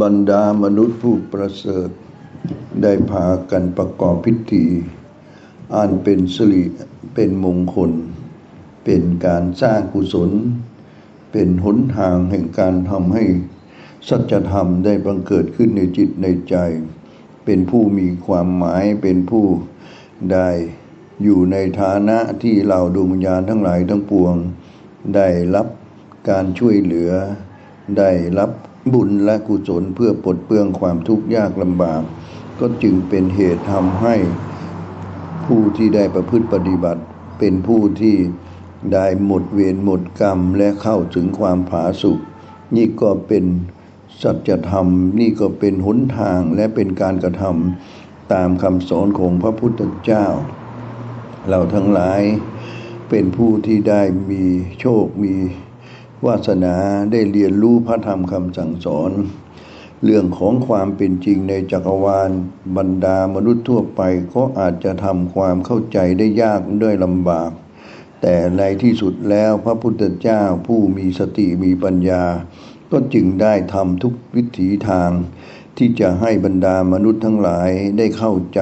บรรดามนุษย์ผู้ประเสริฐ ได้พากันประกอบพิธีอันเป็นสิริเป็นมงคล เป็นการสร้างกุศล เป็นหนทางแห่งการทำให้สัจธรรมได้บังเกิดขึ้นในจิตในใจ เป็นผู้มีความหมายเป็นผู้ได้อยู่ในฐานะที่เหล่าดวงวิญญาณทั้งหลายทั้งปวง ได้รับการช่วยเหลือ ได้รับ บุญและกุศลเพื่อปลดเปลื้องความทุกข์ยากลำบาก ก็จึงเป็นเหตุทำให้ผู้ที่ได้ประพฤติปฏิบัติ เป็นผู้ที่ได้หมดเวรหมดกรรมและเข้าถึงความผาสุกนี่ก็เป็นสัจธรรมนี่ก็เป็นหนทางและเป็นการกระทำตามคำสอนของพระพุทธเจ้า เราทั้งหลายเป็นผู้ที่ได้มีโชคมี วาสนาได้เรียนรู้พระธรรมคำสั่งสอน เรื่องของความเป็นจริงในจักรวาล บรรดามนุษย์ทั่วไปก็อาจจะทำความเข้าใจได้ยากด้วยลำบาก แต่ในที่สุดแล้วพระพุทธเจ้าผู้มีสติมีปัญญา ก็จึงได้ทำทุกวิถีทาง ที่จะให้บรรดามนุษย์ทั้งหลายได้เข้าใจ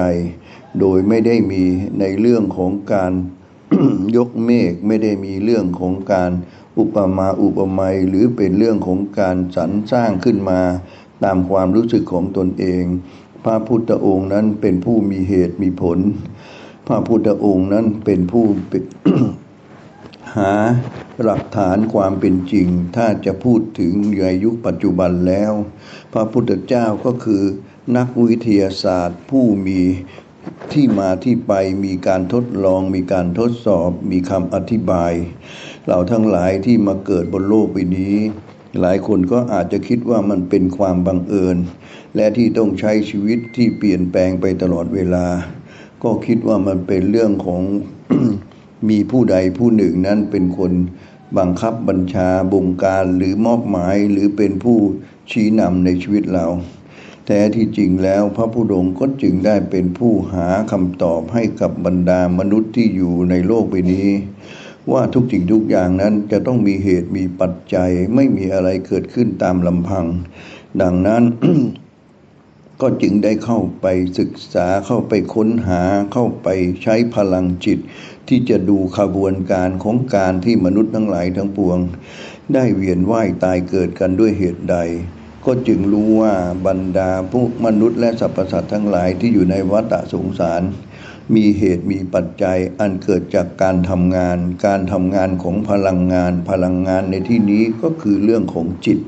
โดยไม่ได้มีในเรื่องของการยกเมฆไม่ได้มีเรื่องของการ อุปมาอุปไมยหรือเป็นเรื่องของการสรรสร้างขึ้นมา ตามความรู้สึกของตนเอง พระพุทธองค์นั้นเป็นผู้มีเหตุมีผล พระพุทธองค์นั้นเป็นผู้หาหลักฐานความเป็นจริง ถ้าจะพูดถึงในยุคปัจจุบันแล้ว พระพุทธเจ้าก็คือนักวิทยาศาสตร์ผู้มี ที่มาที่ไปมีการทดลอง มีการทดสอบ มีคำอธิบาย เราทั้งหลายที่มาเกิดบนโลกใบนี้ หลายคนก็อาจจะคิดว่ามันเป็นความบังเอิญ และที่ต้องใช้ชีวิตที่เปลี่ยนแปลงไปตลอดเวลา ก็คิดว่ามันเป็นเรื่องของมีผู้ใดผู้หนึ่งนั้นเป็นคนบังคับบัญชาบงการหรือมอบหมายหรือเป็นผู้ชี้นำในชีวิตเรา แต่ที่จริงแล้วพระพุทธองก็จึงได้เป็นผู้หาคำตอบให้กับบรรดามนุษย์ที่อยู่ในโลกใบนี้ ว่าทุกสิ่งทุกอย่างนั้นจะต้องมีเหตุมีปัจจัยไม่มีอะไรเกิดขึ้นตามลำพัง ดังนั้น ก็จึงได้เข้าไปศึกษาเข้าไปค้นหาเข้าไปใช้พลังจิต ที่จะดูขบวนการของการที่มนุษย์ทั้งหลายทั้งปวง ได้เวียนว่ายตายเกิดกันด้วยเหตุใด ก็จึงรู้ว่าบรรดาผู้มนุษย์และสรรพสัตว์ทั้งหลายที่อยู่ในวัฏสงสาร มีเหตุมีปัจจัยอันเกิดจากการทำงาน การทำงานของพลังงาน พลังงานในที่นี้ก็คือเรื่องของจิต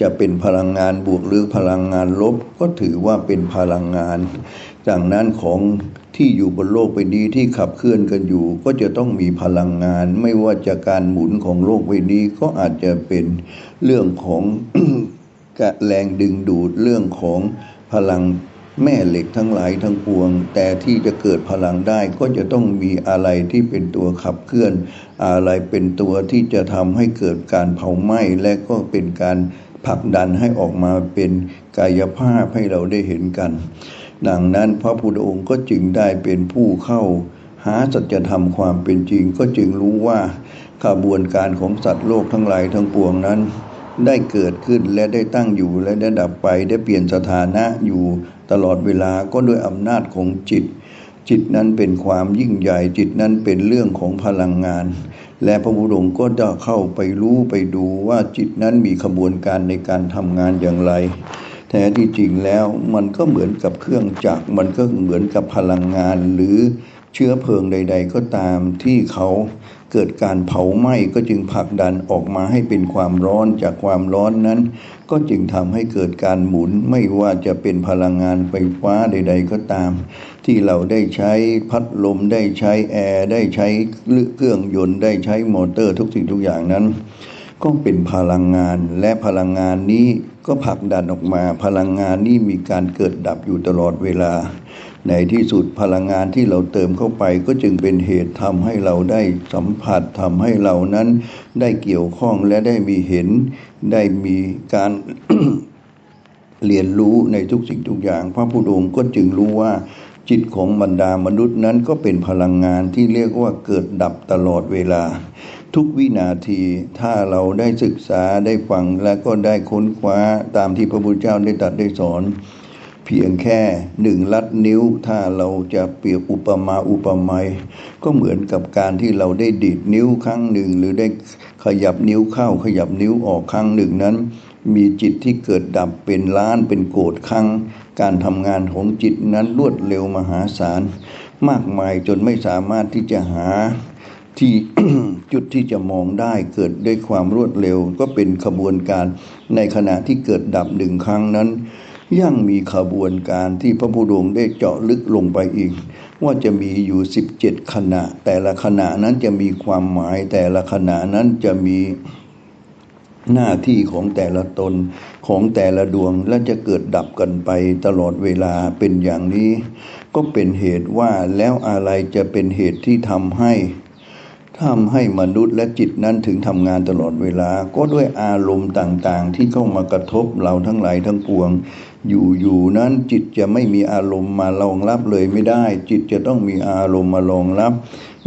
จะเป็นพลังงานบวกหรือพลังงานลบ ก็ถือว่าเป็นพลังงาน จากนั้นของที่อยู่บนโลกใบนี้ที่ขับเคลื่อนกันอยู่ ก็จะต้องมีพลังงาน ไม่ว่าจะการหมุนของโลกใบนี้ก็อาจจะเป็นเรื่องของ กะแรงดึงดูดเรื่องของพลังแม่เหล็กทั้งหลายทั้งปวง แต่ที่จะเกิดพลังได้ก็จะต้องมีอะไรที่เป็นตัวขับเคลื่อน อะไรเป็นตัวที่จะทำให้เกิดการเผาไหม้และก็เป็นการผลักดันให้ออกมาเป็นกายภาพให้เราได้เห็นกัน ดังนั้นพระพุทธองค์ก็จึงได้เป็นผู้เข้า หาสัจธรรมความเป็นจริงก็จึงรู้ว่าขบวนการของสัตว์โลกทั้งหลายทั้งปวงนั้น ได้เกิดขึ้นและได้ตั้งอยู่และได้ดับไปได้เปลี่ยนสถานะอยู่ตลอดเวลาก็ด้วยอำนาจของจิต จิตนั้นเป็นความยิ่งใหญ่จิตนั้นเป็นเรื่องของพลังงาน และพระพุทธองค์ก็จะเข้าไปรู้ไปดูว่าจิตนั้นมีขบวนการในการทำงานอย่างไรแท้ที่จริงแล้วมันก็เหมือนกับเครื่องจักรมันก็เหมือนกับพลังงานหรือเชื้อเพลิงใด ๆ ก็ตามที่เขา เกิดการเผาไหม้ก็จึงผลักดันออกมาให้เป็นความร้อนจากความร้อนนั้น ก็จึงทำให้เกิดการหมุนไม่ว่าจะเป็นพลังงานไฟฟ้าใด ๆ ก็ตาม ที่เราได้ใช้พัดลมได้ใช้แอร์ได้ใช้เครื่องยนต์ได้ใช้มอเตอร์ทุกสิ่งทุกอย่างนั้น ก็เป็นพลังงานและพลังงานนี้ก็ผลักดันออกมา พลังงานนี้มีการเกิดดับอยู่ตลอดเวลา ในที่สุดพลังงานที่เราเติมเข้าไปก็จึงเป็นเหตุทำให้เราได้สัมผัสทำให้เรานั้นได้เกี่ยวข้องและได้มีเห็นได้มีการเรียนรู้ในทุกสิ่งทุกอย่าง พระพุทธองค์ก็จึงรู้ว่าจิตของบรรดามนุษย์นั้นก็เป็นพลังงานที่เรียกว่าเกิดดับตลอดเวลา ทุกวินาทีถ้าเราได้ศึกษาได้ฟังและก็ได้ค้นคว้าตามที่พระพุทธเจ้าได้ตรัสได้สอน พียงแค่หนึ่งลัดนิ้ว ถ้าเราจะเปรียบอุปมาอุปไมยก็เหมือนกับการที่เราได้ดีดนิ้วครั้งหนึ่ง หรือได้ขยับนิ้วเข้าขยับนิ้วออกครั้งหนึ่งนั้น มีจิตที่เกิดดับเป็นล้านเป็นโกดครั้ง การทำงานของจิตนั้นรวดเร็วมหาศาล มากมายจนไม่สามารถที่จะหาที่จุดที่จะมองได้เกิดด้วยความรวดเร็ว ก็เป็นขบวนการในขณะที่เกิดดับหนึ่งครั้งนั้น ยังมีขบวนการที่พระพุทธองค์ได้เจาะลึกลงไปอีก ว่าจะมีอยู่ 17 ขณะ แต่ละขณะนั้นจะมีความหมายแต่ละขณะนั้นจะมีหน้าที่ของแต่ละตนของแต่ละดวงและจะเกิดดับกันไปตลอดเวลาเป็นอย่างนี้ ก็เป็นเหตุว่าแล้วอะไรจะเป็นเหตุที่ทำให้ทำให้มนุษย์และจิตนั้นถึงทำงานตลอดเวลา ก็ด้วยอารมณ์ต่างๆ ที่เข้ามากระทบเราทั้งหลายทั้งปวง อยู่ๆนั้นจิตจะไม่มีอารมณ์มารองรับเลยไม่ได้ จิตจะต้องมีอารมณ์มารองรับ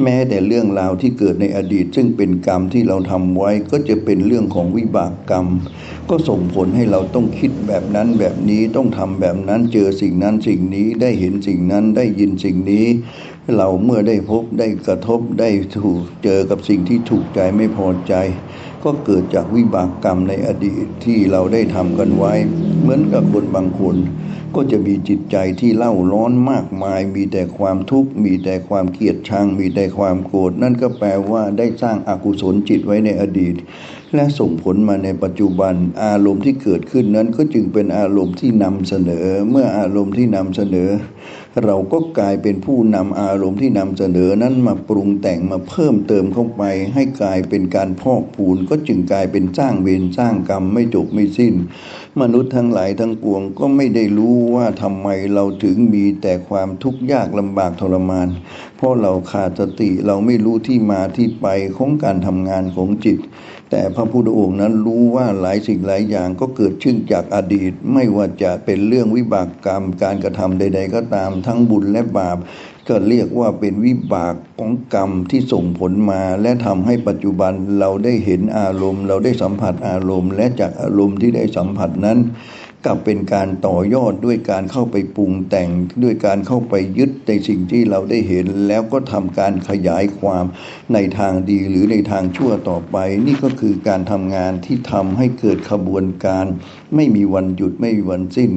แม้แต่เรื่องราวที่เกิดในอดีต ซึ่งเป็นกรรมที่เราทำไว้ก็จะเป็นเรื่องของวิบากกรรม ก็ส่งผลให้เราต้องคิดแบบนั้นแบบนี้ต้องทำแบบนั้นเจอสิ่งนั้นสิ่งนี้ได้เห็นสิ่งนั้นได้ยินสิ่งนี้ เราเมื่อได้พบได้กระทบได้ถูกเจอกับสิ่งที่ถูกใจไม่พอใจ ก็เกิดจากวิบากกรรมในอดีตที่เราได้ทำกันไว้ เหมือนกับคนบางคน ก็จะมีจิตใจที่เล่าร้อนมากมาย มีแต่ความทุกข์ มีแต่ความเกลียดชัง มีแต่ความโกรธ นั่นก็แปลว่าได้สร้างอากุศลจิตไว้ในอดีต และส่งผลมาในปัจจุบัน อารมณ์ที่เกิดขึ้นนั้นก็จึงเป็นอารมณ์ที่นำเสนอ เมื่ออารมณ์ที่นำเสนอ เราก็กลายเป็นผู้นำอารมณ์ที่นำเสนอนั้นมาปรุงแต่งมาเพิ่มเติมเข้าไป ให้กลายเป็นการพอกพูนก็จึงกลายเป็นสร้างเวรสร้างกรรมไม่จบไม่สิ้น มนุษย์ทั้งหลายทั้งปวงก็ไม่ได้รู้ว่าทำไมเราถึงมีแต่ความทุกข์ยากลำบากทรมาน เพราะเราขาดสติเราไม่รู้ที่มาที่ไปของการทำงานของจิต แต่พระพุทธองค์นั้นรู้ว่าหลายสิ่งหลายอย่างก็เกิดขึ้นจากอดีต ไม่ว่าจะเป็นเรื่องวิบากกรรมการกระทำใด ๆ ก็ตามทั้งบุญและบาป ก็เรียกว่าเป็นวิบากของกรรมที่ส่งผลมา และทำให้ปัจจุบันเราได้เห็นอารมณ์ เราได้สัมผัสอารมณ์ และจากอารมณ์ที่ได้สัมผัสนั้น กลับเป็นการต่อยอดด้วยการเข้าไปปรุงแต่งด้วยการเข้าไปยึดในสิ่งที่เราได้เห็น แล้วก็ทำการขยายความในทางดีหรือในทางชั่วต่อไป นี่ก็คือการทำงานที่ทำให้เกิดขบวนการ ไม่มีวันหยุดไม่มีวันสิ้น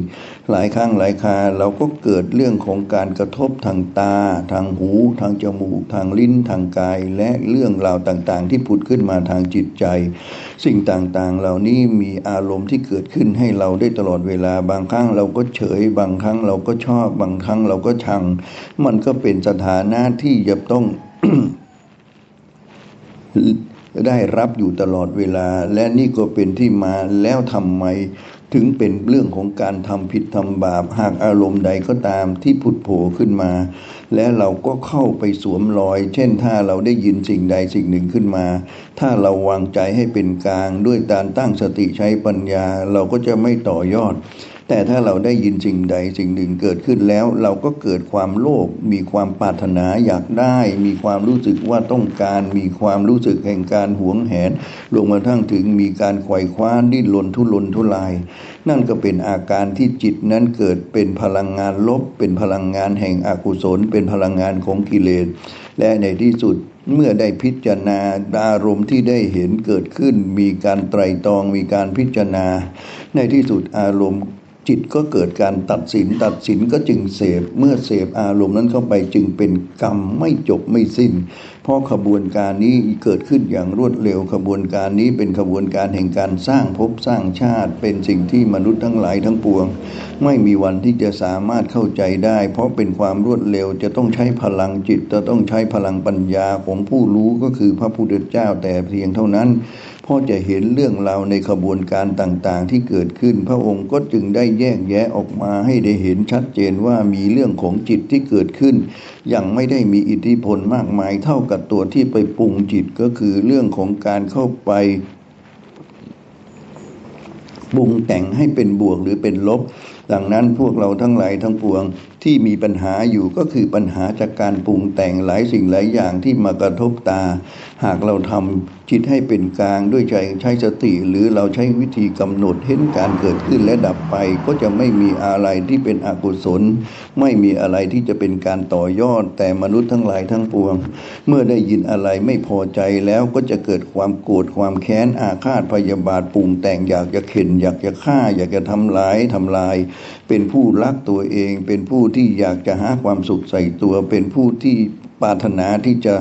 หลายครั้งหลายคาเราก็เกิดเรื่องของการกระทบทางตา ทางหู ทางจมูก ทางลิ้นทางกาย และเรื่องราวต่างๆ ที่ผุดขึ้นมาทางจิตใจ สิ่งต่างๆ เหล่านี้มีอารมณ์ที่เกิดขึ้นให้เราได้ตลอดเวลาบางครั้งเราก็เฉย บางครั้งเราก็ชอบ บางครั้งเราก็ชัง มันก็เป็นสถานะที่จะต้องได้รับอยู่ตลอดเวลา และนี่ก็เป็นที่มาแล้วทำไม ถึงเป็นเรื่องของการทำผิดทำบาปหากอารมณ์ใดก็ตามที่ผุดโผล่ขึ้นมา และเราก็เข้าไปสวมรอย เช่นถ้าเราได้ยินสิ่งใดสิ่งหนึ่งขึ้นมา ถ้าเราวางใจให้เป็นกลางด้วยการตั้งสติใช้ปัญญา เราก็จะไม่ต่อยอด แต่ถ้าเราได้ยินสิ่งใดสิ่งหนึ่งเกิดขึ้นแล้ว เราก็เกิดความโลภมีความปรารถนาอยากได้ มีความรู้สึกว่าต้องการ มีความรู้สึกแห่งการหวงแหนรวมมาทั้งถึงมีการไขว่คว้าดิ้นรนทุรนทุราย นั่นก็เป็นอาการที่จิตนั้นเกิดเป็นพลังงานลบ เป็นพลังงานแห่งอกุศล เป็นพลังงานของกิเลสและในที่สุดเมื่อได้พิจารณาอารมณ์ที่ได้เห็นเกิดขึ้น มีการไตรตรองมีการพิจารณา ในที่สุดอารมณ์ จิตก็เกิดการตัดสิน ตัดสินก็จึงเสพเมื่อเสพอารมณ์นั้นเข้าไปจึงเป็นกรรมไม่จบไม่สิ้น เพราะขบวนการนี้เกิดขึ้นอย่างรวดเร็วขบวนการนี้เป็นขบวนการแห่งการสร้างภพสร้างชาติ เป็นสิ่งที่มนุษย์ทั้งหลายทั้งปวง ไม่มีวันที่จะสามารถเข้าใจได้ เพราะเป็นความรวดเร็วจะต้องใช้พลังจิตจะต้องใช้พลังปัญญาของผู้รู้ก็คือพระพุทธเจ้าแต่เพียงเท่านั้น พ่อจะเห็นเรื่องราวในขบวนการต่างๆ ที่เกิดขึ้น พระองค์ก็จึงได้แยกแยะออกมาให้ได้เห็นชัดเจนว่ามีเรื่องของจิตที่เกิดขึ้น ยังไม่ได้มีอิทธิพลมากมายเท่ากับตัวที่ไปปรุงจิตก็คือเรื่องของการเข้าไปปรุงแต่งให้เป็นบวกหรือเป็นลบ ดังนั้นพวกเราทั้งหลายทั้งปวงที่มีปัญหาอยู่ก็คือปัญหาจากการปรุงแต่งหลายสิ่งหลายอย่างที่มากระทบตา หากเราทำจิตให้เป็นกลางด้วยใจใช้สติ หรือเราใช้วิธีกำหนดเห็นการเกิดขึ้นและดับไป ก็จะไม่มีอะไรที่เป็นอกุศล ไม่มีอะไรที่จะเป็นการต่อยอด แต่มนุษย์ทั้งหลายทั้งปวง เมื่อได้ยินอะไรไม่พอใจแล้วก็จะเกิดความโกรธความแค้นอาฆาตพยาบาทปรุงแต่งอยากจะเข็นอยากจะฆ่า อยากจะทำร้ายทำลาย เป็นผู้รักตัวเอง เป็นผู้ที่อยากจะหาความสุขใส่ตัว เป็นผู้ที่ปรารถนาที่จะ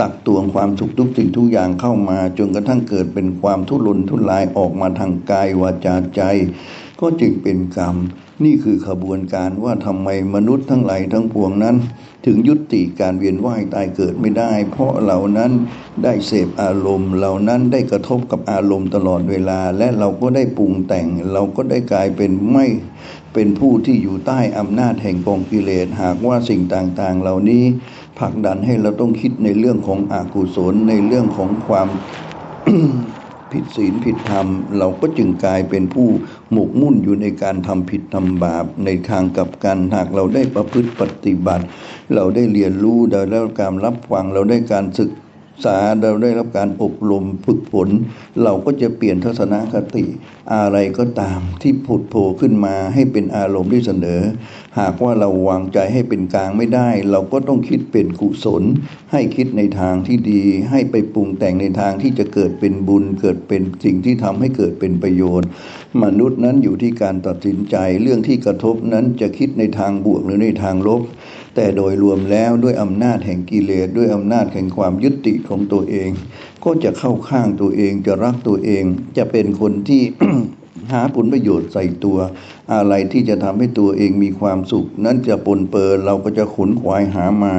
ตักตวงความสุขทุกสิ่งทุกอย่างเข้ามา จนกระทั่งเกิดเป็นความทุรนทุรายออกมาทางกายวาจาใจ ก็จึงเป็นกรรม นี่คือขบวนการว่าทำไมมนุษย์ทั้งหลายทั้งปวงนั้น ถึงยุติการเวียนว่ายตายเกิดไม่ได้ เพราะเหล่านั้นได้เสพอารมณ์ เหล่านั้นได้กระทบกับอารมณ์ตลอดเวลา และเราก็ได้ปรุงแต่ง เราก็ได้กลายเป็นไม่เป็นผู้ที่อยู่ใต้อำนาจแห่งกองกิเลสหากว่าสิ่งต่างๆ เหล่านี้ผลักดันให้เราต้องคิดในเรื่องของอกุศลในเรื่องของความ ผิดศีลผิดธรรม เราก็จึงกลายเป็นผู้หมกมุ่นอยู่ในการทำผิดทำบาปในทางกับการหากเราได้ประพฤติปฏิบัติ เราได้เรียนรู้ได้รับการรับฟังเราได้การศึก ษาเราได้รับการอบรมฝึกฝน เราก็จะเปลี่ยนทัศนคติ อะไรก็ตามที่ผุดโผล่ขึ้นมาให้เป็นอารมณ์ที่เสนอ หากว่าเราวางใจให้เป็นกลางไม่ได้ เราก็ต้องคิดเป็นกุศล ให้คิดในทางที่ดี ให้ไปปรุงแต่งในทางที่จะเกิดเป็นบุญ เกิดเป็นสิ่งที่ทำให้เกิดเป็นประโยชน์ มนุษย์นั้นอยู่ที่การตัดสินใจเรื่องที่กระทบนั้นจะคิดในทางบวกหรือในทางลบ แต่โดยรวมแล้วด้วยอำนาจแห่งกิเลสด้วยอำนาจแห่งความยึดติดของตัวเอง ก็จะเข้าข้างตัวเองจะรักตัวเอง จะเป็นคนที่หาผลประโยชน์ใส่ตัว อะไรที่จะทำให้ตัวเองมีความสุข นั้นจะปนเปื้อนเราก็จะขนขวายหามา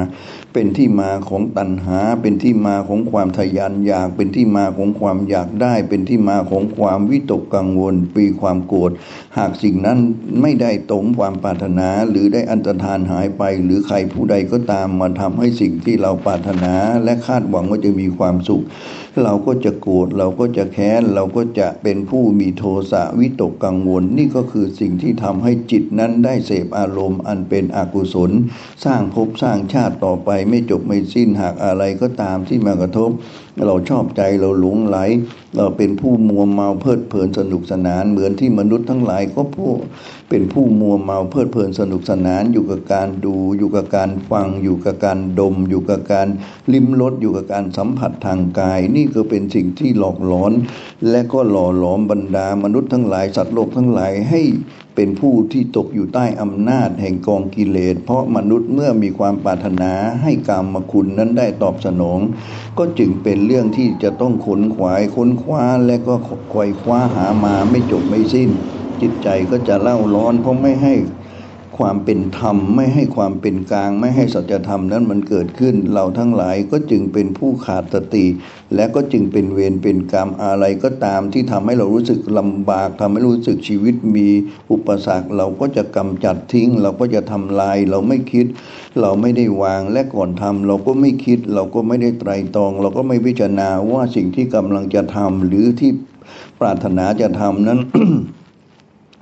เป็นที่มาของตัณหา เป็นที่มาของความทะยานอยาก เป็นที่มาของความอยากได้ เป็นที่มาของความวิตกกังวล ปีความโกรธ หากสิ่งนั้นไม่ได้ตรงความปรารถนาหรือได้อันตรธานหายไป หรือใครผู้ใดก็ตามมาทำให้สิ่งที่เราปรารถนาและคาดหวังว่าจะมีความสุข เราก็จะโกรธเราก็จะแค้น เราก็จะเป็นผู้มีโทสะวิตกกังวล นี่ก็คือสิ่งที่ทำให้จิตนั้นได้เสพอารมณ์อันเป็นอกุศล สร้างภพสร้างชาติต่อไปไม่จบไม่สิ้นหากอะไรก็ตามที่มากระทบ เราชอบใจเราหลงไหล เราเป็นผู้มัวเมาเพลิดเพลินสนุกสนาน เหมือนที่มนุษย์ทั้งหลายก็ผู้เป็นผู้มัวเมาเพลิดเพลินสนุกสนาน อยู่กับการดู อยู่กับการฟัง อยู่กับการดม อยู่กับการลิ้มรสอยู่กับการสัมผัสทางกาย นี่ก็เป็นสิ่งที่หลอกหลอน และก็หล่อหลอมบรรดามนุษย์ทั้งหลายสัตว์โลกทั้งหลายให้ เป็นผู้ที่ตกอยู่ใต้อำนาจแห่งกองกิเลส เพราะมนุษย์เมื่อมีความปรารถนาให้กรรมคุณนั้นได้ตอบสนอง ก็จึงเป็นเรื่องที่จะต้องขนขวายค้นคว้าและก็ควยคว้าหามาไม่จบไม่สิ้น จิตใจก็จะเล่าร้อนเพราะไม่ให้ ความเป็นธรรม ไม่ให้ความเป็นกลาง ไม่ให้สัจธรรมนั้นมันเกิดขึ้น เราทั้งหลายก็จึงเป็นผู้ขาดสติ และก็จึงเป็นเวรเป็นกรรมอะไรก็ตามที่ทำให้เรารู้สึกลำบากทำให้รู้สึกชีวิตมีอุปสรรค เราก็จะกำจัดทิ้ง เราก็จะทำลาย เราไม่คิด เราไม่ได้วางและก่อนทำเราก็ไม่คิด เราก็ไม่ได้ไตรตรอง เราก็ไม่พิจารณาว่าสิ่งที่กำลังจะทำหรือที่ปรารถนาจะทำนั้น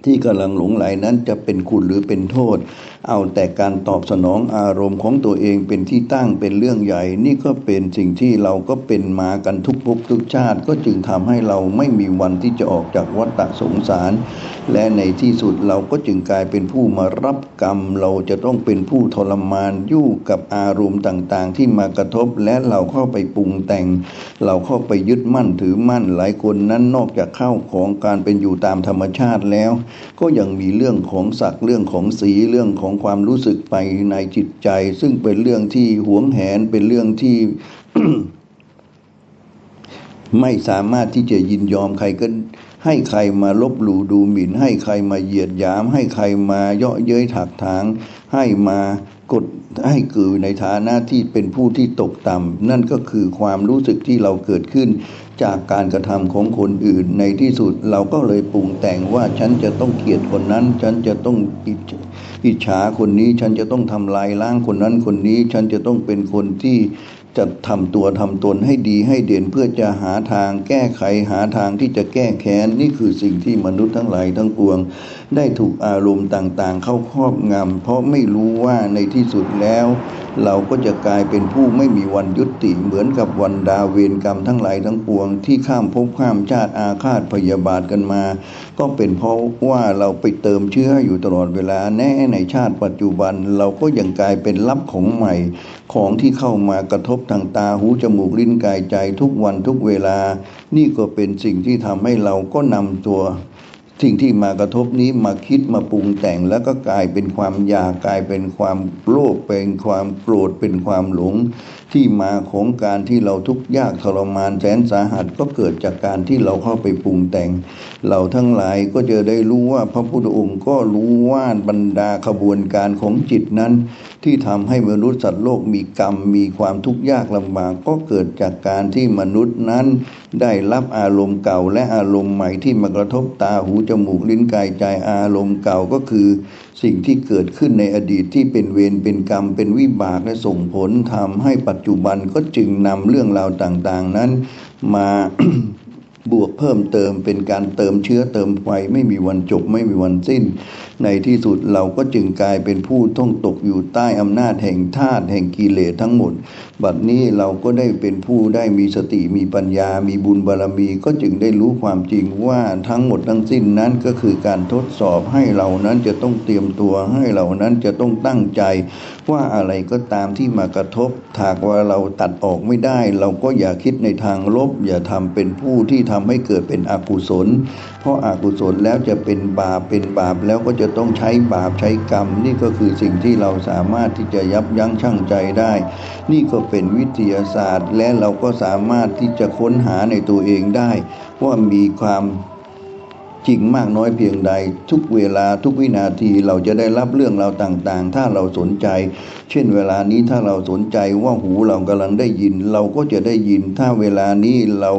ที่กำลังหลงไหลนั้นจะเป็นคุณหรือเป็นโทษ เอาแต่การตอบสนองอารมณ์ของตัวเองเป็นที่ตั้งเป็นเรื่องใหญ่ นี่ก็เป็นสิ่งที่เราก็เป็นมากันทุกภพทุกชาติ ก็จึงทำให้เราไม่มีวันที่จะออกจากวัฏสงสาร และในที่สุดเราก็จึงกลายเป็นผู้มารับกรรม เราจะต้องเป็นผู้ทรมานยู่กับอารมณ์ต่างๆ ที่มากระทบและเราเข้าไปปรุงแต่ง เราเข้าไปยึดมั่นถือมั่นหลายคนนั้นนอกจากเข้าของการเป็นอยู่ตามธรรมชาติแล้ว ก็ยังมีเรื่องของศักดิ์เรื่องของสีเรื่องของความรู้สึกไปในจิตใจ ซึ่งเป็นเรื่องที่หวงแหนเป็นเรื่องที่ไม่สามารถที่จะยินยอมใครก็ให้ใครมาลบหลู่ดูหมิ่น ให้ใครมาเหยียดหยาม ให้ใครมาเยาะเย้ยถักถาง ให้มา กดให้เกิดในฐานะที่เป็นผู้ที่ตกต่ำนั่นก็คือความรู้สึกที่เราเกิดขึ้น จากการกระทำของคนอื่น ในที่สุดเราก็เลยปรุงแต่งว่าฉันจะต้องเกลียดคนนั้น ฉันจะต้องอิจอิจฉาคนนี้ ฉันจะต้องทำลายล้างคนนั้นคนนี้ ฉันจะต้องเป็นคนที่จะทำตัวทำตนให้ดีให้เด่นเพื่อจะหาทางแก้ไขหาทางที่จะแก้แค้นนี่คือสิ่งที่มนุษย์ทั้งหลายทั้งปวงได้ถูกอารมณ์ต่างๆ เข้าครอบงำเพราะไม่รู้ว่าในที่สุดแล้ว เราก็จะกลายเป็นผู้ไม่มีวันยุติเหมือนกับวันดาเวรกรรมทั้งหลายทั้งปวง ที่ข้ามภพข้ามชาติอาฆาตพยาบาทกันมา ก็เป็นเพราะว่าเราไปเติมเชื้ออยู่ตลอดเวลาแน่ในชาติปัจจุบันเราก็ยังกลายเป็นรับของใหม่ ของที่เข้ามากระทบทางตาหูจมูกลิ้นกายใจทุกวันทุกเวลา นี่ก็เป็นสิ่งที่ทำให้เราก็นำตัว สิ่งที่มากระทบนี้มาคิดมาปรุงแต่งแล้วก็กลายเป็นความอยากกลายเป็นความโลภเป็นความโกรธเป็นความหลง ที่มาของการที่เราทุกข์ยากทรมานแสนสาหัสก็เกิดจากการที่เราเข้าไปปรุงแต่ง เราทั้งหลายก็จะได้รู้ว่าพระพุทธองค์ก็รู้ว่าบรรดาขบวนการของจิตนั้น ที่ทำให้มนุษย์สัตว์โลกมีกรรม มีความทุกข์ยากลำบากก็เกิดจากการที่มนุษย์นั้น ได้รับอารมณ์เก่าและอารมณ์ใหม่ที่มากระทบตาหูจมูกลิ้นกายใจอารมณ์เก่าก็คือสิ่งที่เกิดขึ้นในอดีตที่เป็นเวรเป็นกรรมเป็นวิบากและส่งผลทำให้ปัจจุบันก็จึงนำเรื่องราวต่างๆนั้นมา บวกเพิ่มเติมเป็นการเติมเชื้อเติมไฟไม่มีวันจบไม่มีวันสิ้น ในที่สุดเราก็จึงกลายเป็นผู้ต้องตกอยู่ใต้อำนาจแห่งธาตุแห่งกิเลสทั้งหมด บัดนี้เราก็ได้เป็นผู้ได้มีสติมีปัญญา มีบุญบารรมี ก็จึงได้รู้ความจริงว่าทั้งหมดทั้งสิ้นนั้นก็คือการทดสอบให้เรานั้นจะต้องเตรียมตัวให้เรานั้นจะต้องตั้งใจ ว่าอะไรก็ตามที่มากระทบหากว่าเราตัดออกไม่ได้ เราก็อย่าคิดในทางลบ อย่าทำเป็นผู้ที่ทำให้เกิดเป็นอกุศล เพราะอากุศลแล้วจะเป็นบาปเป็นบาปแล้วก็จะต้องใช้บาปใช้กรรม นี่ก็คือสิ่งที่เราสามารถที่จะยับยั้งชั่งใจได้ นี่ก็เป็นวิทยาศาสตร์ และเราก็สามารถที่จะค้นหาในตัวเองได้ ว่ามีความ จริงมากน้อยเพียงใด ทุกเวลาทุกวินาทีเราจะได้รับเรื่องราวต่างๆ ถ้าเราสนใจ เช่นเวลานี้ถ้าเราสนใจว่าหูเรากำลังได้ยิน เราก็จะได้ยิน ถ้าเวลานี้เรา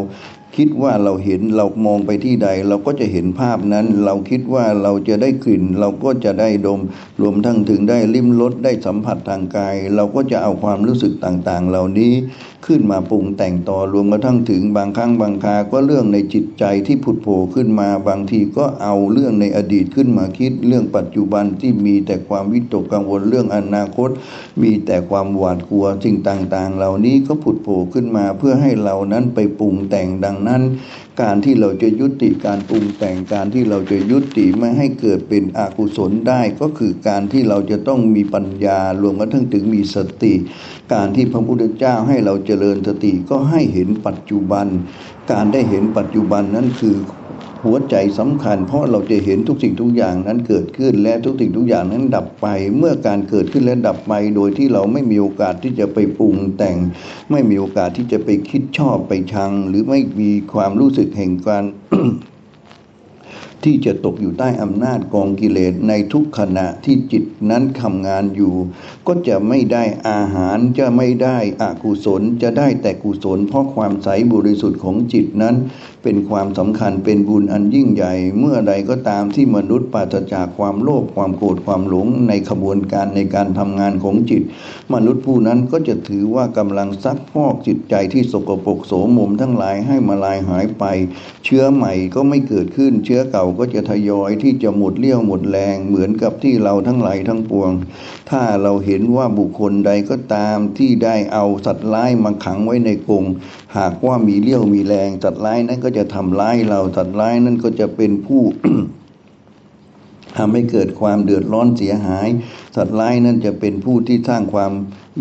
คิดว่าเราเห็นเรามองไปที่ใด เราก็จะเห็นภาพนั้น เราคิดว่าเราจะได้กลิ่น เราก็จะได้ดม รวมทั้งถึงได้ลิ้มรสได้สัมผัสทางกาย เราก็จะเอาความรู้สึกต่างๆ เหล่านี้ ขึ้นมาปรุงแต่งต่อรวมกระทั่งถึงบางครั้งบางคาก็เรื่องในจิตใจที่ผุดโผล่ขึ้นมา บางทีก็เอาเรื่องในอดีตขึ้นมาคิด เรื่องปัจจุบันที่มีแต่ความวิตกกังวลเรื่องอนาคต มีแต่ความหวาดกลัวสิ่งต่างๆ เหล่านี้ก็ผุดโผล่ขึ้นมาเพื่อให้เรานั้นไปปรุงแต่งดังนั้น การที่เราจะยุติการปรุงแต่งการที่เราจะยุติไม่ให้เกิดเป็นอกุศลได้ก็คือการที่เราจะต้องมีปัญญารวมกระทั่งถึงมีสติ การที่พระพุทธเจ้าให้เราเจริญสติก็ให้เห็นปัจจุบัน การได้เห็นปัจจุบันนั้นคือ หัวใจสำคัญ เพราะเราจะเห็นทุกสิ่งทุกอย่างนั้นเกิดขึ้นและทุกสิ่งทุกอย่างนั้นดับไป เมื่อการเกิดขึ้นและดับไป โดยที่เราไม่มีโอกาสที่จะไปปรุงแต่ง ไม่มีโอกาสที่จะไปคิดชอบไปชัง หรือไม่มีความรู้สึกแห่งการที่จะตกอยู่ใต้อำนาจกองกิเลสในทุกขณะที่จิตนั้นทำงานอยู่ ก็จะไม่ได้อาหารจะไม่ได้อากุศลจะได้แต่กุศล เพราะความใสบริสุทธิ์ของจิตนั้น เป็นความสำคัญเป็นบุญอันยิ่งใหญ่ เมื่อใดก็ตามที่มนุษย์ปราศจากความโลภความโกรธความหลงในขบวนการในการทำงานของจิต มนุษย์ผู้นั้นก็จะถือว่ากำลังซักพอกจิตใจที่สกปรกโสมมทั้งหลายให้มาลายหายไป เชื้อใหม่ก็ไม่เกิดขึ้น เชื้อเก่าก็จะทยอยที่จะหมดเลี้ยวหมดแรงเหมือนกับที่เราทั้งหลายทั้งปวง ถ้าเราเห็นว่าบุคคลใดก็ตามที่ได้เอาสัตว์ร้ายมาขังไว้ในกรงหากว่ามีเลี้ยวมีแรงสัตว์ร้ายนั้นก็จะทำร้ายเราสัตว์ร้ายนั่นก็จะเป็นผู้ทำให้เกิดความเดือดร้อนเสียหาย สัตว์ร้ายนั่นจะเป็นผู้ที่สร้างความ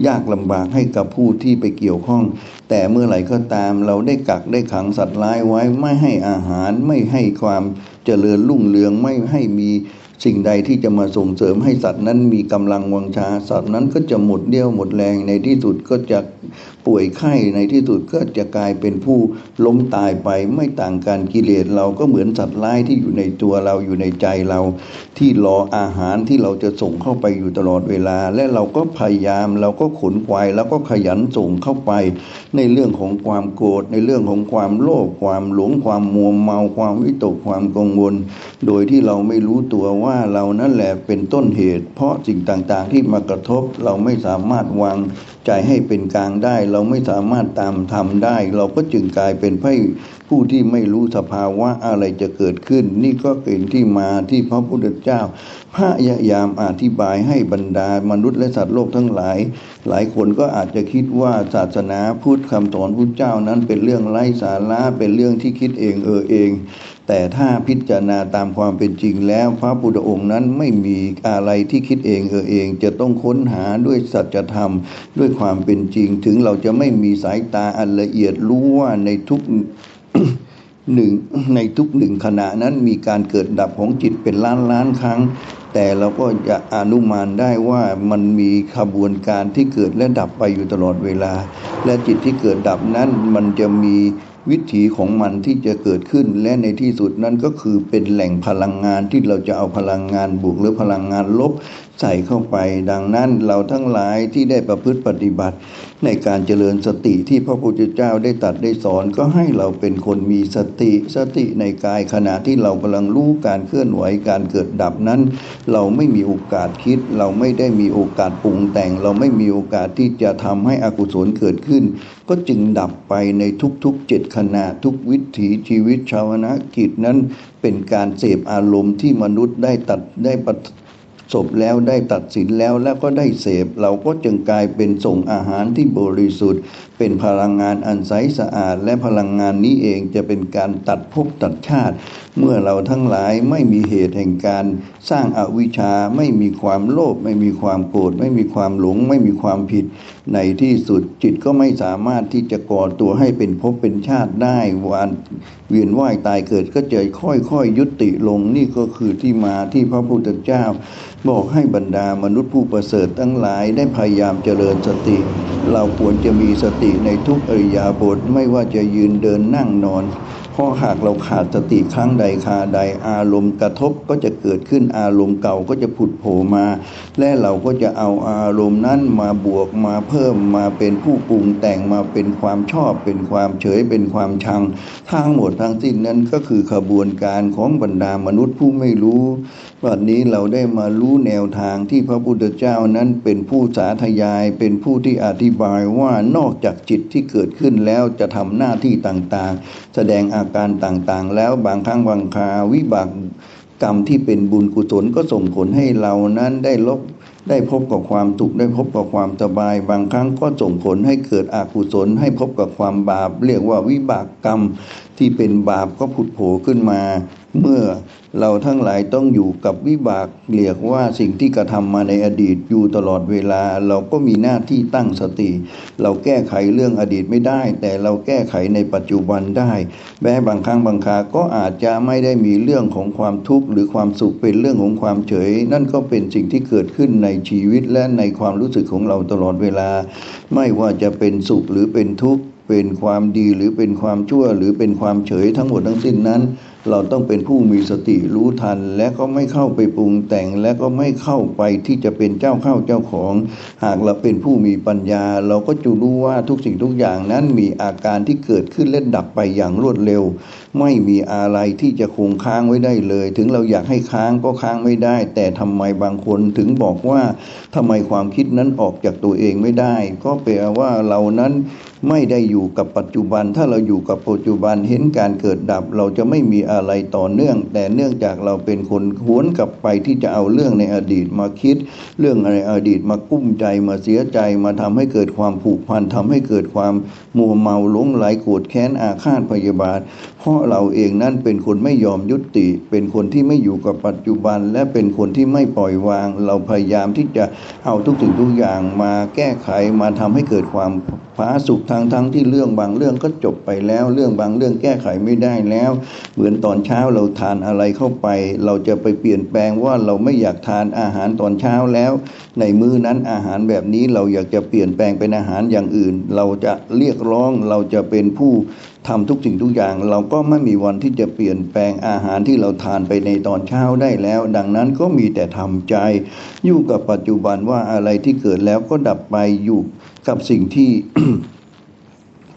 ยากลำบากให้กับผู้ที่ไปเกี่ยวข้อง แต่เมื่อไหร่ก็ตามเราได้กักได้ขังสัตว์ร้ายไว้ไม่ให้อาหารไม่ให้ความเจริญรุ่งเรืองไม่ให้มี สิ่งใดที่จะมาส่งเสริมให้สัตว์นั้นมีกำลังวังชา สัตว์นั้นก็จะหมดเดี่ยวหมดแรงในที่สุดก็จะป่วยไข้ในที่สุดก็จะกลายเป็นผู้ล้มตายไปไม่ต่างกันกิเลสเราก็เหมือนสัตว์ร้ายที่อยู่ในตัวเราอยู่ในใจเรา ที่รออาหารที่เราจะส่งเข้าไปอยู่ตลอดเวลา และเราก็พยายามเราก็ขนควายแล้วก็ขยันส่งเข้าไป ในเรื่องของความโกรธในเรื่องของความโลภความหลงความมัวเมาความวิตกความกังวล โดยที่เราไม่รู้ตัวว่าเรานั่นแหละเป็นต้นเหตุ เพราะสิ่งต่างๆที่มากระทบเราไม่สามารถวาง ใจให้เป็นกลางได้ เราไม่สามารถตามทำได้ เราก็จึงกลายเป็นผู้ผู้ที่ไม่รู้สภาวะอะไรจะเกิดขึ้น นี่ก็เป็นที่มาที่พระพุทธเจ้า พยายามอธิบายให้บรรดามนุษย์และสัตว์โลกทั้งหลาย หลายคนก็อาจจะคิดว่าศาสนาพุทธคำสอนพุทธเจ้านั้นเป็นเรื่องไร้สาระเป็นเรื่องที่คิดเองเออเอง แต่ถ้าพิจารณาตามความเป็นจริงแล้วพระพุทธองค์นั้นไม่มีอะไรที่คิดเองเออเอง จะต้องค้นหาด้วยสัจธรรมด้วยความเป็นจริง ถึงเราจะไม่มีสายตาอันละเอียดรู้ว่าในทุกหนึ่งในทุกหนึ่งขณะนั้นมีการเกิดดับของจิตเป็นล้านล้านครั้ง แต่เราก็จะอนุมานได้ว่ามันมีขบวนการที่เกิดและดับไปอยู่ตลอดเวลา และจิตที่เกิดดับนั้นมันจะมีวิถีของมันที่จะเกิดขึ้น และในที่สุดนั้นก็คือเป็นแหล่งพลังงานที่เราจะเอาพลังงานบวกหรือพลังงานลบ ใส่เข้าไป ดังนั้นเราทั้งหลายที่ได้ประพฤติปฏิบัติ ในการเจริญสติที่พระพุทธเจ้าได้ตัดได้สอนก็ให้เราเป็นคนมีสติสติในกายขณะที่เรากำลังรู้การเคลื่อนไหวการเกิดดับนั้น เราไม่มีโอกาสคิด เราไม่ได้มีโอกาสปรุงแต่ง เราไม่มีโอกาสที่จะทำให้อกุศลเกิดขึ้น ก็จึงดับไปในทุกๆเจ็ดขณะทุกวิถีชีวิตชาวนะกิจนั้นเป็นการเสพอารมณ์ที่มนุษย์ได้ตัดได้ปฏิ สบแล้วได้ตัดสินแล้วแล้วก็ได้เสพ เราก็จึงกลายเป็นส่งอาหารที่บริสุทธิ์เป็นพลังงานอันใสสะอาด และพลังงานนี้เองจะเป็นการตัดภพตัดชาติ เมื่อเราทั้งหลายไม่มีเหตุแห่งการสร้างอาวิชชาไม่มีความโลภไม่มีความโกรธไม่มีความหลง ไม่มีความผิด ในที่สุดจิตก็ไม่สามารถที่จะก่อตัวให้เป็นภพเป็นชาติได้วันเวียนว่ายตายเกิดก็จะค่อยๆยุติลงนี่ก็คือที่มาที่พระพุทธเจ้า บอกให้บรรดามนุษย์ผู้ประเสริฐทั้งหลายได้พยายามเจริญสติ เราควรจะมีสติในทุกอริยาบทไม่ว่าจะยืนเดินนั่งนอน เพราะหากเราขาดสติครั้งใดคาใดอารมณ์กระทบก็จะเกิดขึ้นอารมณ์เก่าก็จะผุดโผล่มา และเราก็จะเอาอารมณ์นั้นมาบวกมาเพิ่มมาเป็นผู้ปรุงแต่งมาเป็นความชอบ เป็นความเฉยเป็นความชัง ทั้งหมดทั้งสิ้นนั้นก็คือขบวนการของบรรดามนุษย์ผู้ไม่รู้ วันนี้เราได้มารู้แนวทางที่พระพุทธเจ้านั้นเป็นผู้สาธยาย เป็นผู้ที่อธิบายว่านอกจากจิตที่เกิดขึ้นแล้วจะทำหน้าที่ต่างๆ แสดงอาการต่างๆ แล้วบางครั้งบางคาวิบากกรรมที่เป็นบุญกุศลก็ส่งผลให้เรานั้นได้ลบได้พบกับความสุขได้พบกับความสบาย บางครั้งก็ส่งผลให้เกิดอกุศลให้พบกับความบาป เรียกว่าวิบากกรรมที่เป็นบาปก็ผุดโผล่ขึ้นมา เมื่อเราทั้งหลายต้องอยู่กับวิบากเรียกว่าสิ่งที่กระทำมาในอดีตอยู่ตลอดเวลา เราก็มีหน้าที่ตั้งสติ เราแก้ไขเรื่องอดีตไม่ได้ แต่เราแก้ไขในปัจจุบันได้แม้บางครั้งบางคราก็อาจจะไม่ได้มีเรื่องของความทุกข์หรือความสุขเป็นเรื่องของความเฉย นั่นก็เป็นสิ่งที่เกิดขึ้นในชีวิตและในความรู้สึกของเราตลอดเวลา ไม่ว่าจะเป็นสุขหรือเป็นทุกข์เป็นความดีหรือเป็นความชั่วหรือเป็นความเฉยทั้งหมดทั้งสิ้นนั้น เราต้องเป็นผู้มีสติรู้ทัน และก็ไม่เข้าไปปรุงแต่ง และก็ไม่เข้าไปที่จะเป็นเจ้าเข้าเจ้าของ หากเราเป็นผู้มีปัญญา เราก็จะรู้ว่าทุกสิ่งทุกอย่างนั้นมีอาการที่เกิดขึ้นและดับไปอย่างรวดเร็ว ไม่มีอะไรที่จะคงค้างไว้ได้เลย ถึงเราอยากให้ค้างก็ค้างไม่ได้ แต่ทำไมบางคนถึงบอกว่าทำไมความคิดนั้นออกจากตัวเองไม่ได้ ก็แปลว่าเรานั้นไม่ได้อยู่กับปัจจุบัน ถ้าเราอยู่กับปัจจุบันเห็นการเกิดดับเราจะไม่มีออะไรต่อเนื่อง แต่เนื่องจากเราเป็นคนหวนกลับไปที่จะเอาเรื่องในอดีตมาคิด เรื่องในอดีตมากุ้มใจมาเสียใจมาทำให้เกิดความผูกพันทำให้เกิดความมัวเมาหลงไหลโกรธแค้นอาฆาตพยาบาท เพราะเราเองนั้นเป็นคนไม่ยอมยุติ เป็นคนที่ไม่อยู่กับปัจจุบัน และเป็นคนที่ไม่ปล่อยวาง เราพยายามที่จะเอาทุกสิ่งทุกอย่างมาแก้ไขมาทำให้เกิดความ ผาสุกทางทั้งที่เรื่องบางเรื่องก็จบไปแล้ว เรื่องบางเรื่องแก้ไขไม่ได้แล้ว เหมือนตอนเช้าเราทานอะไรเข้าไป เราจะไปเปลี่ยนแปลงว่าเราไม่อยากทานอาหารตอนเช้าแล้ว ในมื้อนั้นอาหารแบบนี้เราอยากจะเปลี่ยนแปลงเป็นอาหารอย่างอื่น เราจะเรียกร้องเราจะเป็นผู้ทำทุกสิ่งทุกอย่าง เราก็ไม่มีวันที่จะเปลี่ยนแปลงอาหารที่เราทานไปในตอนเช้าได้แล้ว ดังนั้นก็มีแต่ทำใจ อยู่กับปัจจุบันว่าอะไรที่เกิดแล้วก็ดับไปอยู่ กับสิ่งที่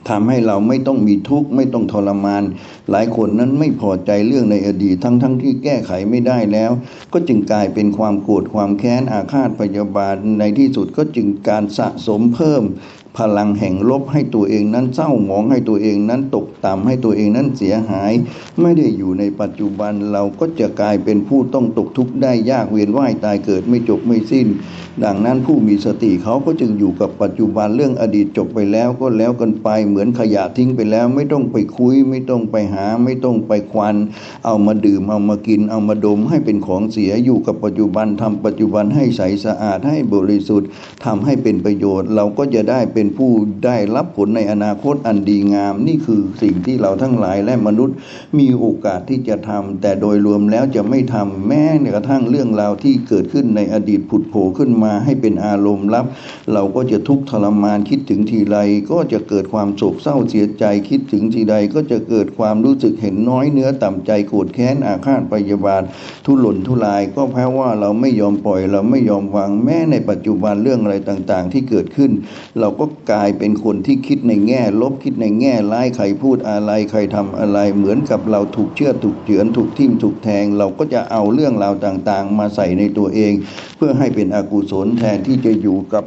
ทำให้เราไม่ต้องมีทุกข์ไม่ต้องทรมาน หลายคนนั้นไม่พอใจเรื่องในอดีตทั้งทั้งที่แก้ไขไม่ได้แล้ว ก็จึงกลายเป็นความโกรธความแค้นอาฆาตพยาบาทในที่สุดก็จึงการสะสมเพิ่ม พลังแห่งลบให้ตัวเองนั้นเศร้าหมองให้ตัวเองนั้นตกต่ำให้ตัวเองนั้นเสียหาย ไม่ได้อยู่ในปัจจุบันเราก็จะกลายเป็นผู้ต้องตกทุกข์ได้ยากเวียนว่ายตายเกิดไม่จบไม่สิ้น ดังนั้นผู้มีสติเขาก็จึงอยู่กับปัจจุบันเรื่องอดีตจบไปแล้วก็แล้วกันไปเหมือนขยะทิ้งไปแล้ว ไม่ต้องไปคุย ไม่ต้องไปหา ไม่ต้องไปควัน เอามาดื่มเอามากิน เอามาดมให้เป็นของเสียอยู่กับปัจจุบันทำปัจจุบันให้ใสสะอาดให้บริสุทธิ์ทำให้เป็นประโยชน์ เราก็จะได้เป็นผู้ได้รับผลในอนาคตอันดีงาม นี่คือสิ่งที่เราทั้งหลายและมนุษย์มีโอกาสที่จะทำแต่โดยรวมแล้วจะไม่ทำแม้กระทั่งเรื่องราวที่เกิดขึ้นในอดีตผุดโผล่ขึ้นมาให้เป็นอารมณ์ลับ เราก็จะทุกข์ทรมานคิดถึงทีไรก็จะเกิดความโศกเศร้าเสียใจคิดถึงทีใดก็จะเกิดความรู้สึกเห็นน้อยเนื้อต่ำใจโกรธแค้นอาฆาตพยาบาททุรนทุรายก็เพราะว่าเราไม่ยอมปล่อย เราไม่ยอมวางแม้ในปัจจุบันเรื่องอะไรต่างๆ ที่เกิดขึ้น เราก็กลายเป็นคนที่คิดในแง่ ลบคิดในแง่ร้ายใครพูดอะไรใครทำอะไร เหมือนกับเราถูกเชื่อถูกเฉือนถูกทิ่มถูกแทง เราก็จะเอาเรื่องราวต่างๆ มาใส่ในตัวเอง เพื่อให้เป็นอกุศลแทนที่จะอยู่กับ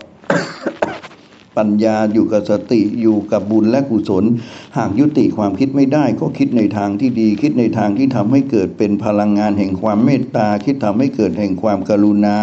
ปัญญาอยู่กับสติอยู่กับบุญและกุศล หากยุติความคิดไม่ได้ก็คิดในทางที่ดี คิดในทางที่ทำให้เกิดเป็นพลังงานแห่งความเมตตา คิดทำให้เกิดแห่งความกรุณา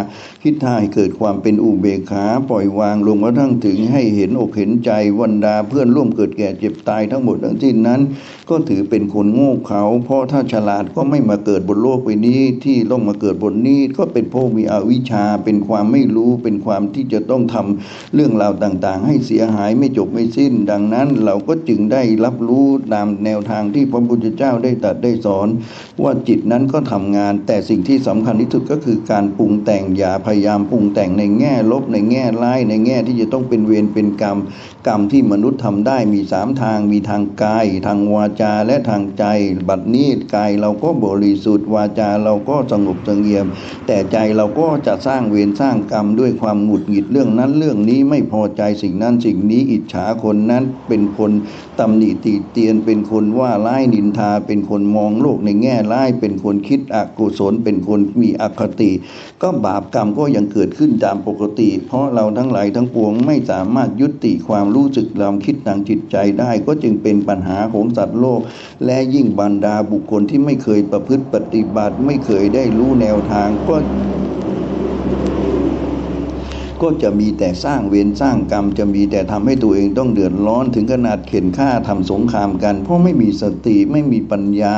คิดทำให้เกิดความเป็นอุเบกขาปล่อยวางลงกระทั่งถึงให้เห็นอกเห็นใจวันดาเพื่อนร่วมเกิดแก่เจ็บตายทั้งหมดทั้งสิ้นนั้น ก็ถือเป็นคนโง่เขา เพราะถ้าฉลาดก็ไม่มาเกิดบนโลกใบนี้ที่ต้องมาเกิดบนนี้ก็เป็นพวกมีอวิชชาเป็นความไม่รู้เป็นความที่จะต้องทำเรื่องราวต่างให้เสียหายไม่จบไม่สิ้น ดังนั้นเราก็จึงได้รับรู้ตามแนวทางที่พระพุทธเจ้าได้ตรัสได้สอน ว่าจิตนั้นก็ทำงาน แต่สิ่งที่สำคัญที่สุดก็คือการปรุงแต่งอย่าพยายามปรุงแต่งในแง่ลบในแง่ร้ายในแง่ที่จะต้องเป็นเวรเป็นกรรม กรรมที่มนุษย์ทำได้มีสามทางมีทางกาย ทางวาจาและทางใจ บัดนี้กายเราก็บริสุทธิ์วาจาเราก็สงบสงเงียม แต่ใจเราก็จะสร้างเวรสร้างกรรมด้วยความหงุดหงิดเรื่องนั้นเรื่องนี้ไม่พอใจสิิ่งนั้นสิ่งนี้อิจฉาคนนั้นเป็นคนตำหนิติเตียน เป็นคนว่าร้ายนินทา เป็นคนมองโลกในแง่ร้าย เป็นคนคิดอกุศล เป็นคนมีอคติ ก็บาปกรรมก็ยังเกิดขึ้นตามปกติ เพราะเราทั้งหลายทั้งปวงไม่สามารถยุติความรู้สึกความคิดทางจิตใจได้ ก็จึงเป็นปัญหาของสัตว์โลก และยิ่งบรรดาบุคคลที่ไม่เคยประพฤติปฏิบัติไม่เคยได้รู้แนวทางก็ ก็จะมีแต่สร้างเวรสร้างกรรม จะมีแต่ทำให้ตัวเองต้องเดือดร้อนถึงขนาดเข็นฆ่าทำสงครามกัน เพราะไม่มีสติไม่มีปัญญา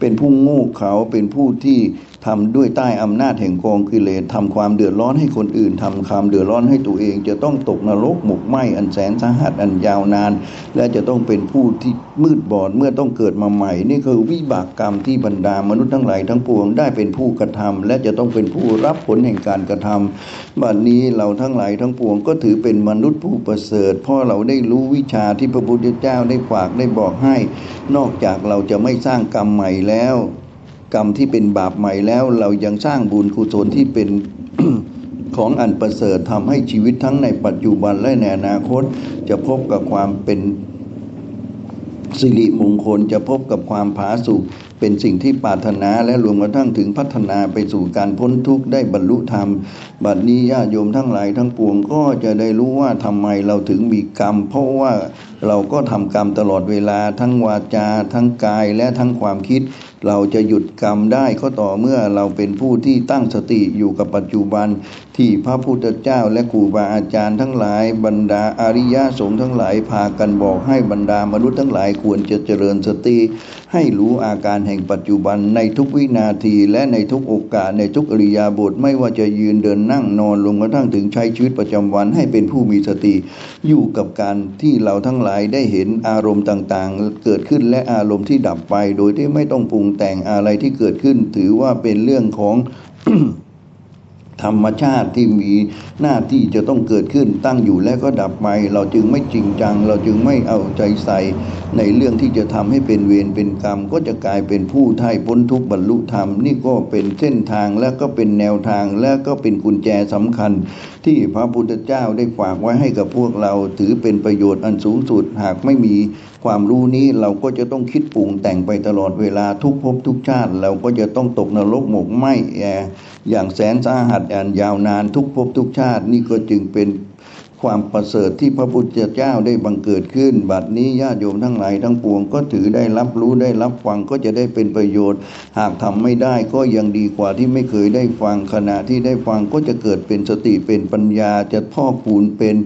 เป็นผู้โง่เขาเป็นผู้ที่ทำด้วยใต้อำนาจแห่งกองกิเลสทำความเดือดร้อนให้คนอื่นทำความเดือดร้อนให้ตัวเอง จะต้องตกนรกหมกไหมอันแสนสาหัสอันยาวนาน และจะต้องเป็นผู้ที่มืดบอดเมื่อต้องเกิดมาใหม่ นี่คือวิบากกรรมที่บรรดามนุษย์ทั้งหลายทั้งปวงได้เป็นผู้กระทำและจะต้องเป็นผู้รับผลแห่งการกระทำบัดนี้เราทั้งหลายทั้งปวงก็ถือเป็นมนุษย์ผู้ประเสริฐเพราะเราได้รู้วิชาที่พระพุทธเจ้าได้ฝากได้บอกให้ นอกจากเราจะไม่สร้างกรรมใหม่แล้ว กรรมที่เป็นบาปใหม่แล้วเรายังสร้างบุญกุศลที่เป็นของอันประเสริฐทำให้ชีวิตทั้งในปัจจุบันและในอนาคต จะพบกับความเป็นสิริมงคลจะพบกับความผาสุก เป็นสิ่งที่ปรารถนาและรวมกระทั่งถึงพัฒนาไปสู่การพ้นทุกข์ได้บรรลุธรรม บัดนี้ญาติโยมทั้งหลายทั้งปวงก็จะได้รู้ว่าทำไมเราถึงมีกรรม เพราะว่าเราก็ทำกรรมตลอดเวลาทั้งวาจา ทั้งกายและทั้งความคิด เราจะหยุดกรรมได้ก็ต่อเมื่อเราเป็นผู้ที่ตั้งสติอยู่กับปัจจุบัน ที่พระพุทธเจ้าและครูบาอาจารย์ทั้งหลายบรรดาอริยสงฆ์ทั้งหลายพากันบอกให้บรรดามนุษย์ทั้งหลายควรจะเจริญสติให้รู้อาการแห่งปัจจุบันในทุกวินาทีและในทุกโอกาสในทุกอริยาบทไม่ว่าจะยืนเดินนั่งนอนลงกระทั่งถึงใช้ชีวิตประจำวันให้เป็นผู้มีสติ อยู่กับการที่เราทั้งหลายได้เห็นอารมณ์ต่างๆ เกิดขึ้นและอารมณ์ที่ดับไป โดยที่ไม่ต้องปรุงแต่งอะไรที่เกิดขึ้น ถือว่าเป็นเรื่องของ ธรรมชาติที่มีหน้าที่จะต้องเกิดขึ้นตั้งอยู่และก็ดับไป เราจึงไม่จริงจัง เราจึงไม่เอาใจใส่ ในเรื่องที่จะทำให้เป็นเวรเป็นกรรม ก็จะกลายเป็นผู้ไถ่พ้นทุกบรรลุธรรม นี่ก็เป็นเส้นทางและก็เป็นแนวทางและก็เป็นกุญแจสำคัญ ที่พระพุทธเจ้าได้ฝากไว้ให้กับพวกเราถือเป็นประโยชน์อันสูงสุดหากไม่มีความรู้นี้เราก็จะต้องคิดปรุงแต่งไปตลอดเวลาทุกภพทุกชาติ เราก็จะต้องตกนรกหมกไหมแออย่างแสนสาหัสอันยาวนานทุกภพทุกชาติ นี่ก็จึงเป็นความประเสริฐที่พระพุทธเจ้าได้บังเกิดขึ้น บัดนี้ญาติโยมทั้งหลายทั้งปวงก็ถือได้รับรู้ได้รับฟังก็จะได้เป็นประโยชน์ หากทำไม่ได้ก็ยังดีกว่าที่ไม่เคยได้ฟังขณะที่ได้ฟังก็จะเกิดเป็นสติเป็นปัญญาจะพ่อกพูนเป็น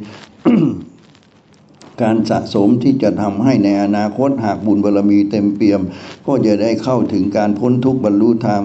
การสะสมที่จะทำให้ในอนาคตหากบุญบารมีเต็มเปี่ยม ก็จะได้เข้าถึงการพ้นทุกข์บรรลุธรรม